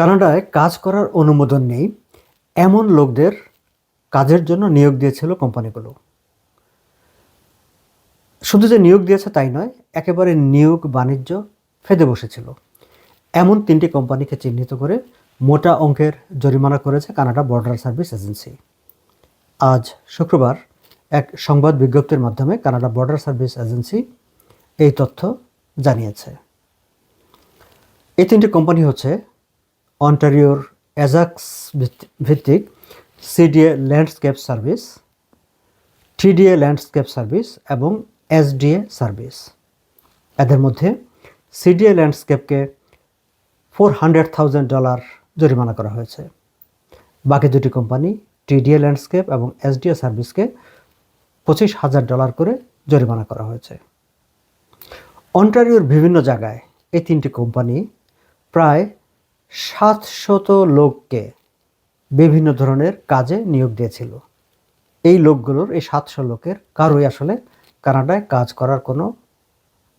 কানাডায় কাজ করার অনুমোদন নেই। এমন লোকদের কাজের জন্য নিয়োগ দিয়েছিল কোম্পানিগুলো। শুধু যে নিয়োগ দিয়েছে তাই নয়, একেবারে নিয়োগ বাণিজ্য ফেদে বসেছিল। এমন তিনটি কোম্পানিকে চিহ্নিত করে মোটা অঙ্কের জরিমানা করেছে কানাডা বর্ডার সার্ভিস এজেন্সি। আজ শুক্রবার এক সংবাদ বিজ্ঞপ্তির মাধ্যমে কানাডা বর্ডার সার্ভিস এজেন্সি এই তথ্য জানিয়েছে। এই তিনটি কোম্পানি হচ্ছে অন্টারিওর অ্যাজাক্স ভিত্তিক CDA landscape service TDA landscape service এবং এসডিএ সার্ভিস। এদের মধ্যে সিডিএ ল্যান্ডস্কেপকে ফোর হান্ড্রেড থাউজেন্ড ডলার জরিমানা করা হয়েছে। বাকি দুটি কোম্পানি টিডিএ ল্যান্ডস্কেপ এবং এসডিএ সার্ভিসকে পঁচিশ হাজার ডলার করে জরিমানা করা হয়েছে। অন্টারিওর বিভিন্ন জায়গায় এই তিনটি কোম্পানি প্রায় সাতশত লোককে বিভিন্ন ধরনের কাজে নিয়োগ দিয়েছিল। এই লোকগুলোর, এই সাতশো লোকের কারোই আসলে কানাডায় কাজ করার কোনো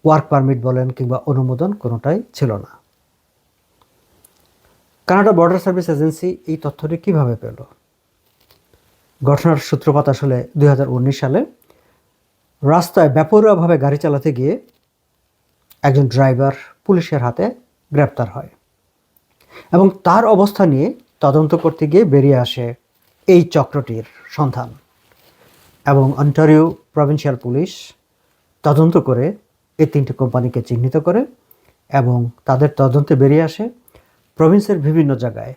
ওয়ার্ক পারমিট বলেন কিংবা অনুমোদন কোনোটাই ছিল না। কানাডা বর্ডার সার্ভিস এজেন্সি এই তথ্যটি কীভাবে পেল? ঘটনার সূত্রপাত আসলে দু হাজার উনিশ সালে রাস্তায় ব্যাপরভাবে গাড়ি চালাতে গিয়ে একজন ড্রাইভার পুলিশের হাতে গ্রেপ্তার হয়। এবং তার অবস্থা নিয়ে তদন্ত করতে গিয়ে বেরিয়ে আসে এই চক্রটির সন্ধান। এবং অন্টারিও প্রভিন্সিয়াল পুলিশ তদন্ত করে এই তিনটি কোম্পানিকে চিহ্নিত করে এবং তাদের তদন্তে বেরিয়ে আসে প্রভিন্সের বিভিন্ন জায়গায়।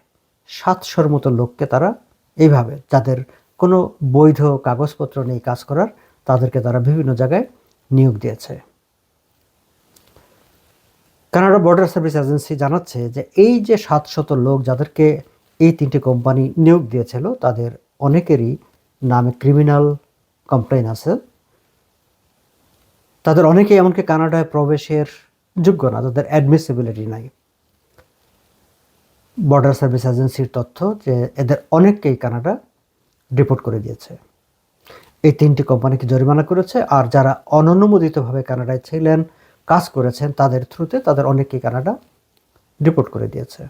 সাতশোর মতো লোককে তারা এইভাবে, যাদের কোনো বৈধ কাগজপত্র নেই কাজ করার, তাদেরকে তারা বিভিন্ন জায়গায় নিয়োগ দিয়েছে। কানাডা বর্ডার সার্ভিস এজেন্সি জানাচ্ছে যে এই যে সাতশত লোক যাদেরকে এই তিনটি কোম্পানি নিয়োগ দিয়েছিল, তাদের অনেকেরই নামে ক্রিমিনাল কমপ্লেন আছে। তাদের অনেকেই এমনকি কানাডায় প্রবেশের যোগ্য না, তাদের অ্যাডমিসিবিলিটি নাই। বর্ডার সার্ভিস এজেন্সির তথ্য যে এদের অনেককেই কানাডা রিপোর্ট করে দিয়েছে। এই তিনটি কোম্পানিকে জরিমানা করেছে, আর যারা অননুমোদিতভাবে কানাডায় ছিলেন কাজ করেছেন, তাদের থ্রুতে তাদের অনেককেই কানাডা রিপোর্ট করে দিয়েছে।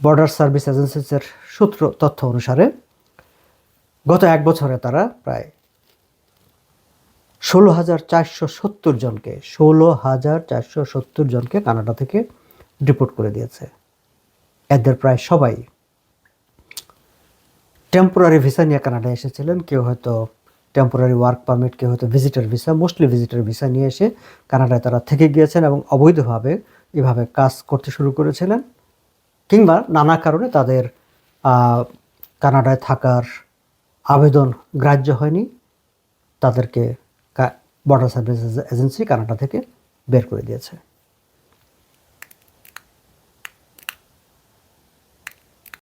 বর্ডার সার্ভিস এজেন্সিসের সূত্র তথ্য অনুসারে, গত এক বছরে তারা প্রায় ষোলো হাজার চারশো সত্তর জনকে, ষোলো হাজার চারশো সত্তর জনকে কানাডা থেকে ডিপোর্ট করে দিয়েছে। এদের প্রায় সবাই টেম্পোরারি ভিসা নিয়ে কানাডায় এসেছিলেন। কেউ হয়তো টেম্পোরারি ওয়ার্ক পারমিট কেউ হয়তো visitor visa mostly visitor visa নিয়ে এসে কানাডায় তারা থেকে গিয়েছেন এবং অবৈধভাবে এভাবে কাজ করতে শুরু করেছিলেন। কিংবা নানা কারণে তাদের কানাডায় থাকার আবেদন গ্রাহ্য হয়নি। তাদেরকে বর্ডার সার্ভিস এজেন্সি কানাডা থেকে বের করে দিয়েছে।